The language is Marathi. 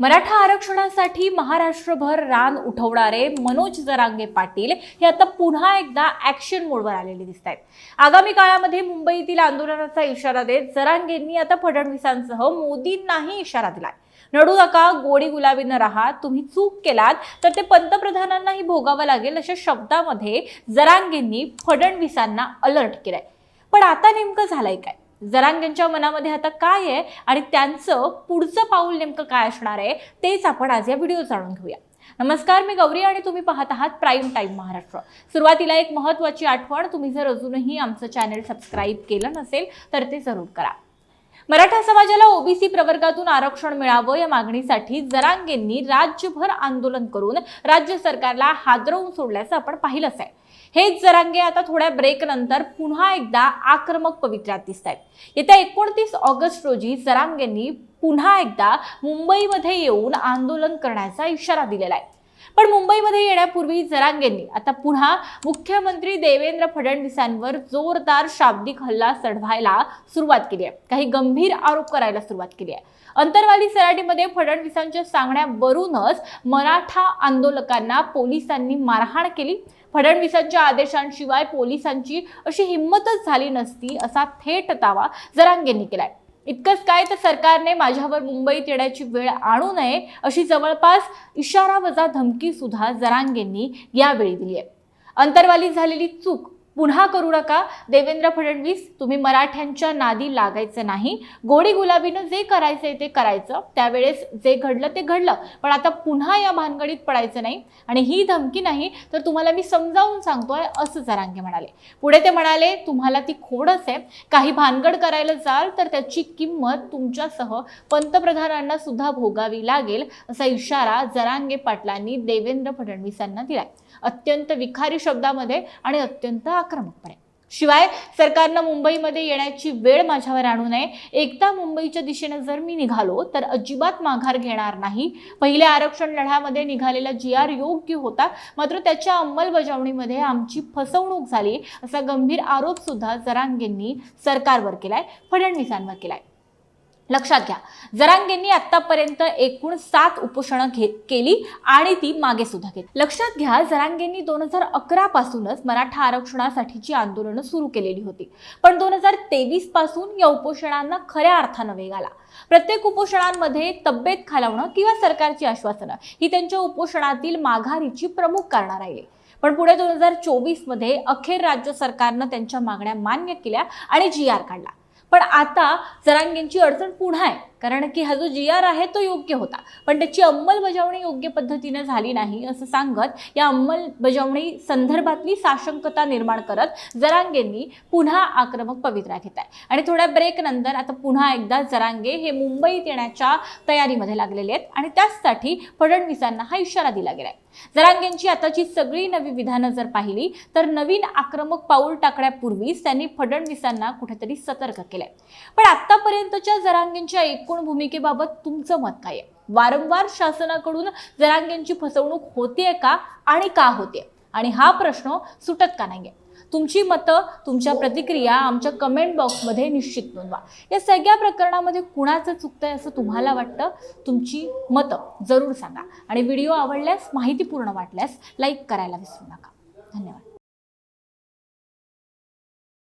मराठा आरक्षणासाठी महाराष्ट्रभर रान उठवणारे मनोज जरांगे पाटील हे आता पुन्हा एकदा ऍक्शन मोडवर आलेले दिसत आहेत आगामी काळामध्ये मुंबईतील आंदोलनाचा इशारा देत जरांगेंनी आता फडणवीसांसह मोदींनाही इशारा दिलाय. नडू नका गोडी गुलाबीनं राहा तुम्ही चूक केलात तर ते पंतप्रधानांनाही भोगावं लागेल अशा शब्दामध्ये जरांगेंनी फडणवीसांना अलर्ट केलाय. पण आता नेमकं झालंय काय? जरांगेंच्या मनामध्ये आता काय आहे आणि त्यांचं पुढचं पाऊल नेमकं काय असणार आहे तेच आपण आज या व्हिडिओ जाणून घेऊया. नमस्कार मी गौरी आणि तुम्ही पाहत आहात प्राईम टाईम महाराष्ट्र सुरुवातीला एक महत्त्वाची आठवण तुम्ही जर अजूनही आमचं चॅनल सबस्क्राईब केलं नसेल तर ते जरूर करा. मराठा समाजाला ओबीसी प्रवर्गातून आरक्षण मिळावं या मागणीसाठी जरांगेंनी राज्यभर आंदोलन करून राज्य सरकारला हादरवून सोडल्याचं आपण पाहिलंच आहे. हेच जरांगे आता थोड्या ब्रेक नंतर पुन्हा एकदा आक्रमक पवित्र्यात दिसत आहेत येत्या एकोणतीस ऑगस्ट रोजी जरांगेंनी पुन्हा एकदा मुंबईमध्ये येऊन आंदोलन करण्याचा इशारा दिलेला आहे. पण मुंबईमध्ये येण्यापूर्वी जरांगेंनी आता पुन्हा मुख्यमंत्री देवेंद्र फडणवीसांवर जोरदार शाब्दिक हल्ला चढवायला सुरुवात केली आहे. काही गंभीर आरोप करायला सुरुवात केली आहे. अंतरवाली सराटीमध्ये फडणवीसांच्या सांगण्यावरूनच मराठा आंदोलकांना पोलिसांनी मारहाण केली. फडणवीसांच्या आदेशांशिवाय पोलिसांची अशी हिंमतच झाली नसती असा थेट दावा जरांगेंनी केलाय. इतकंच काय तर सरकारने माझ्यावर मुंबईत येण्याची वेळ आणू नये अशी जवळपास इशारा वजा धमकी सुद्धा जरांगेंनी यावेळी दिली आहे. अंतरवाली झालेली चूक पुन्हा करू नका. देवेंद्र फडणवीस तुम्ही मराठ्यांच्या नादी लागायचं नाही. गोडी गुलाबीनं जे करायचंय ते करायचं. त्यावेळेस जे घडलं ते घडलं. पण आता पुन्हा या भानगडीत पडायचं नाही. आणि ही धमकी नाही तर तुम्हाला मी समजावून सांगतोय असं जरांगे म्हणाले. पुढे ते म्हणाले तुम्हाला ती खोडच आहे. काही भानगड करायला जाल तर त्याची किंमत तुमच्यासह पंतप्रधानांना सुद्धा भोगावी लागेल असा इशारा जरांगे पाटलांनी देवेंद्र फडणवीसांना दिलाय. अत्यंत विखारी शब्दामध्ये आणि अत्यंत आक्रमकपणे शिवाय सरकारनं मुंबईमध्ये येण्याची वेळ माझ्यावर आणू नये. एकदा मुंबईच्या दिशेने जर मी निघालो तर अजिबात माघार घेणार नाही. पहिल्या आरक्षण लढ्यामध्ये निघालेला जी आर योग्य होता मात्र त्याच्या अंमलबजावणीमध्ये आमची फसवणूक झाली. असा गंभीर आरोप सुद्धा जरांगेंनी सरकारवर केलाय फडणवीसांवर केलाय. लक्षात घ्या. जरांगेंनी आतापर्यंत एकूण सात उपोषणं घे केली आणि ती मागे सुद्धा घेतली. लक्षात घ्या जरांगेंनी दोन हजार अकरा पासूनच मराठा आरक्षणासाठीची आंदोलनं सुरू केलेली होती. पण दोन हजार तेवीसपासून या उपोषणांना खऱ्या अर्थानं वेग आला. प्रत्येक उपोषणांमध्ये तब्येत खालावणं किंवा सरकारची आश्वासनं ही त्यांच्या उपोषणातील माघारीची प्रमुख कारणं राहिली. पण पुढे दोन हजार चोवीसमध्ये अखेर राज्य सरकारनं त्यांच्या मागण्या मान्य केल्या आणि जी आर काढला. पण आता जरांगेंची अडचण पुन्हा आहे कारण की हा जो जी आर आहे तो योग्य होता. पण त्याची अंमलबजावणी योग्य पद्धतीने झाली नाही असं सांगत या अंमलबजावणी संदर्भातली साशंकता निर्माण करत जरांगेंनी पुन्हा आक्रमक पवित्रा घेत आहे आणि थोड्या ब्रेक नंतर आता पुन्हा एकदा जरांगे हे मुंबईत येण्याच्या तयारीमध्ये लागलेले आहेत आणि त्याचसाठी फडणवीसांना हा इशारा दिला गेला आहे जरांगेंची आताची सगळी नवी विधानं जर पाहिली तर नवीन आक्रमक पाऊल टाकण्यापूर्वीच त्यांनी फडणवीसांना कुठेतरी सतर्क केलंय. पण आतापर्यंतच्या जरांगेंच्या एकूण भूमिकेबाबत तुमचं मत काय आहे? वारंवार शासनाकडून जरांगेंची फसवणूक होतीये का आणि का होते आणि हा प्रश्न सुटत का नाहीये? तुमची मतं तुमच्या प्रतिक्रिया आमच्या कमेंट बॉक्समध्ये निश्चित नोंदवा. या सगळ्या प्रकरणामध्ये कुणाचं चुकतंय असं तुम्हाला वाटतं? तुमची मतं जरूर सांगा. आणि व्हिडिओ आवडल्यास माहितीपूर्ण वाटल्यास लाईक करायला विसरू नका.